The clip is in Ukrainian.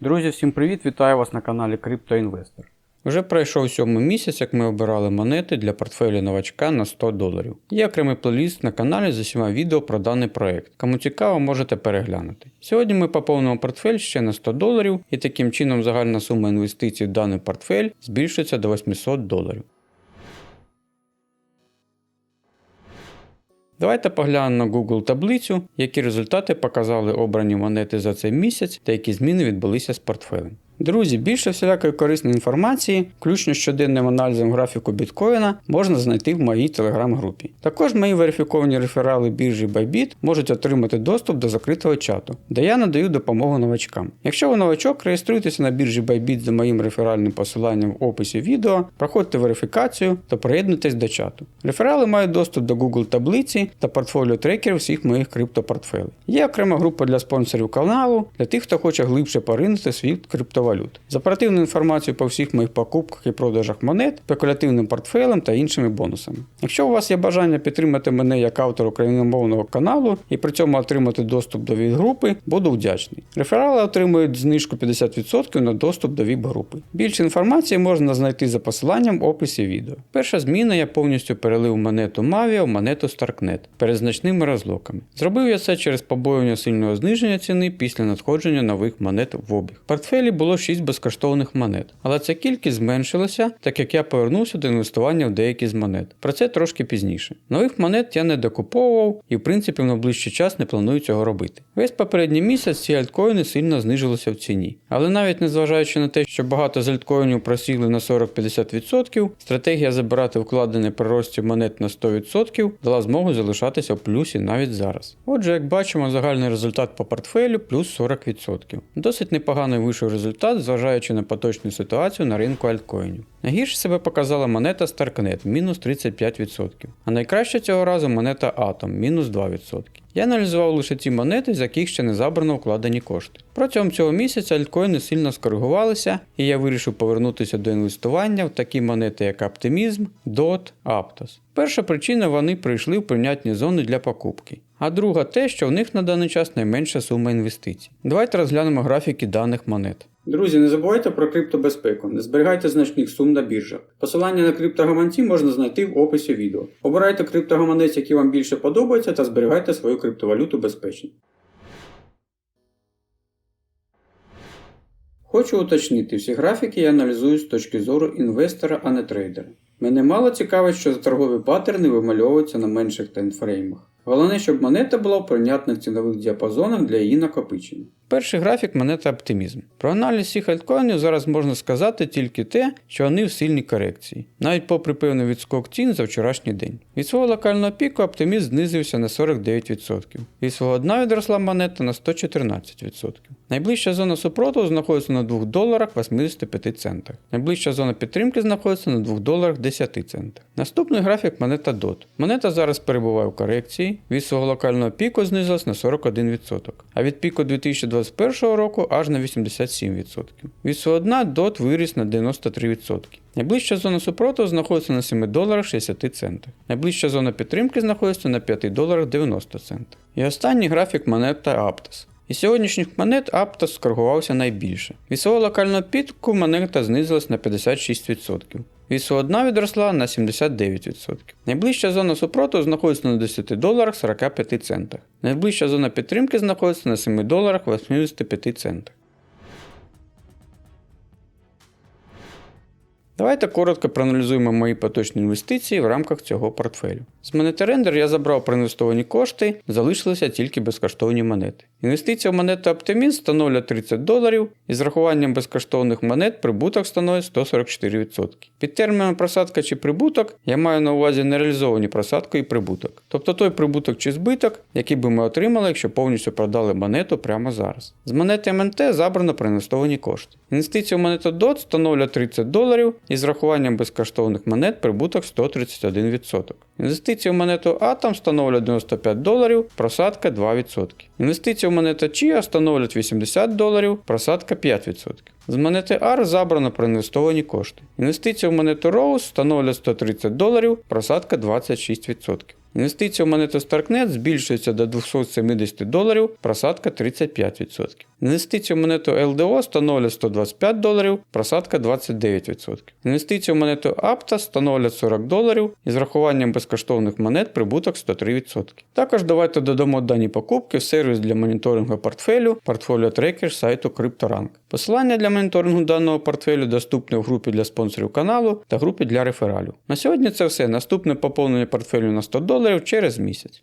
Друзі, всім привіт! Вітаю вас на каналі CryptoInvestor. Вже пройшов сьомий місяць, як ми обирали монети для портфелю новачка на 100 доларів. Є окремий плейліст на каналі з усіма відео про даний проект. Кому цікаво, можете переглянути. Сьогодні ми поповнимо портфель ще на 100 доларів, і таким чином загальна сума інвестицій в даний портфель збільшиться до 800 доларів. Давайте поглянемо на Google таблицю, які результати показали обрані монети за цей місяць та які зміни відбулися з портфелем. Друзі, більше всілякої корисної інформації, включно щоденним аналізом графіку біткоїна, можна знайти в моїй телеграм-групі. Також мої верифіковані реферали біржі Bybit можуть отримати доступ до закритого чату, де я надаю допомогу новачкам. Якщо ви новачок, реєструйтеся на біржі Bybit за моїм реферальним посиланням в описі відео, проходьте верифікацію та приєднуйтесь до чату. Реферали мають доступ до Google таблиці та портфоліо трекерів всіх моїх криптопортфелів. Є окрема група для спонсорів каналу, для тих, хто хоче глибше поринути світ криптовалют. З оперативною інформацією по всіх моїх покупках і продажах монет, спекулятивним портфелем та іншими бонусами. Якщо у вас є бажання підтримати мене як автор україномовного каналу і при цьому отримати доступ до ВІП-групи, буду вдячний. Реферали отримують знижку 50% на доступ до ВІП-групи. Більше інформації можна знайти за посиланням в описі відео. Перша зміна я повністю перелив монету Mavia в монету Starknet перед значними розлоками. Зробив я це через побоювання сильного зниження ціни після надходження нових монет в обіг. В портфелі було 6 безкоштовних монет, але ця кількість зменшилася, так як я повернувся до інвестування в деякі з монет. Про це трошки пізніше. Нових монет я не докуповував і в принципі в найближчий час не планую цього робити. Весь попередній місяць ці альткоїни сильно знижилися в ціні. Але навіть незважаючи на те, що багато з альткоїнів просіли на 40-50%, стратегія забирати вкладене при рості монет на 100% дала змогу залишатися в плюсі навіть зараз. Отже, як бачимо, загальний результат по портфелю плюс 40%. Досить непоганий вийшов результат, зважаючи на поточну ситуацію на ринку альткоїнів. Найгірше себе показала монета Starknet мінус 35%, а найкраще цього разу монета Atom мінус 2%. Я аналізував лише ті монети, з яких ще не забрано вкладені кошти. Протягом цього місяця альткоїни сильно скоригувалися, і я вирішив повернутися до інвестування в такі монети, як Optimism, DOT, Aptos. Перша причина вони прийшли в прийнятні зони для покупки. А друга те, що в них на даний час найменша сума інвестицій. Давайте розглянемо графіки даних монет. Друзі, не забувайте про криптобезпеку, не зберігайте значних сум на біржах. Посилання на криптогаманці можна знайти в описі відео. Обирайте криптогаманець, який вам більше подобається, та зберігайте свою криптовалюту безпечно. Хочу уточнити, всі графіки я аналізую з точки зору інвестора, а не трейдера. Мене мало цікавить, що торгові паттерни вимальовуються на менших таймфреймах. Головне, щоб монета була в прийнятних цінових діапазонах для її накопичення. Перший графік монета оптимізм. Про аналіз всіх альткоїнів зараз можна сказати тільки те, що вони в сильній корекції, навіть попри певний відскок цін за вчорашній день. Від свого локального піку оптимізм знизився на 49%. Від свого дна відросла монета на 114%. Найближча зона супротиву знаходиться на 2 доларах 85 центах. Найближча зона підтримки знаходиться на 2 доларах 10 центах. Наступний графік монета DOT. Монета зараз перебуває в корекції, від свого локального піку знизилась на 41%, а від піку 2021 року аж на 87%. Від свого дна DOT виріс на 93%. Найближча зона супротиву знаходиться на 7 доларах 60 центах. Найближча зона підтримки знаходиться на 5 доларах 90 центах. І останній графік монета Aptos. Із сьогоднішніх монет Aptos скоргувався найбільше. Від свого локального підку монета знизилась на 56%. Від свого дна відросла на 79%. Найближча зона супротиву знаходиться на 10 доларах 45 центах. Найближча зона підтримки знаходиться на 7 доларах 85 центах. Давайте коротко проаналізуємо мої поточні інвестиції в рамках цього портфелю. З монети Render я забрав проінвестовані кошти, залишилися тільки безкоштовні монети. Інвестиція в монету Optimism становлять 30 доларів, і з рахуванням безкоштовних монет прибуток становить 144%. Під терміном просадка чи прибуток я маю на увазі нереалізовані просадку і прибуток, тобто той прибуток чи збиток, який би ми отримали, якщо повністю продали монету прямо зараз. З монети МНТ забрано проінвестовані кошти. Інвестиція в монету DOT становлять 30 доларів і з рахуванням безкоштовних монет прибуток 131%. Інвестиції в монету Atom становлять 95 доларів, просадка 2%. Інвестиції в монета Chia становлять 80 доларів, просадка 5%. З монети R забрано проінвестовані кошти. Інвестиції в монету Rose становлять 130 доларів, просадка 26%. Інвестиція в монету Starknet збільшується до 270 доларів, просадка 35%. Інвестиції в монету LDO становлять 125 доларів, просадка 29%. Інвестиції в монету APTA становлять 40 доларів і з рахуванням безкоштовних монет прибуток 103%. Також давайте додамо дані покупки в сервіс для моніторингу портфелю Portfolio Tracker сайту CryptoRank. Посилання для моніторингу даного портфелю доступне в групі для спонсорів каналу та групі для рефералів. На сьогодні це все. Наступне поповнення портфелю на 100 доларів через місяць.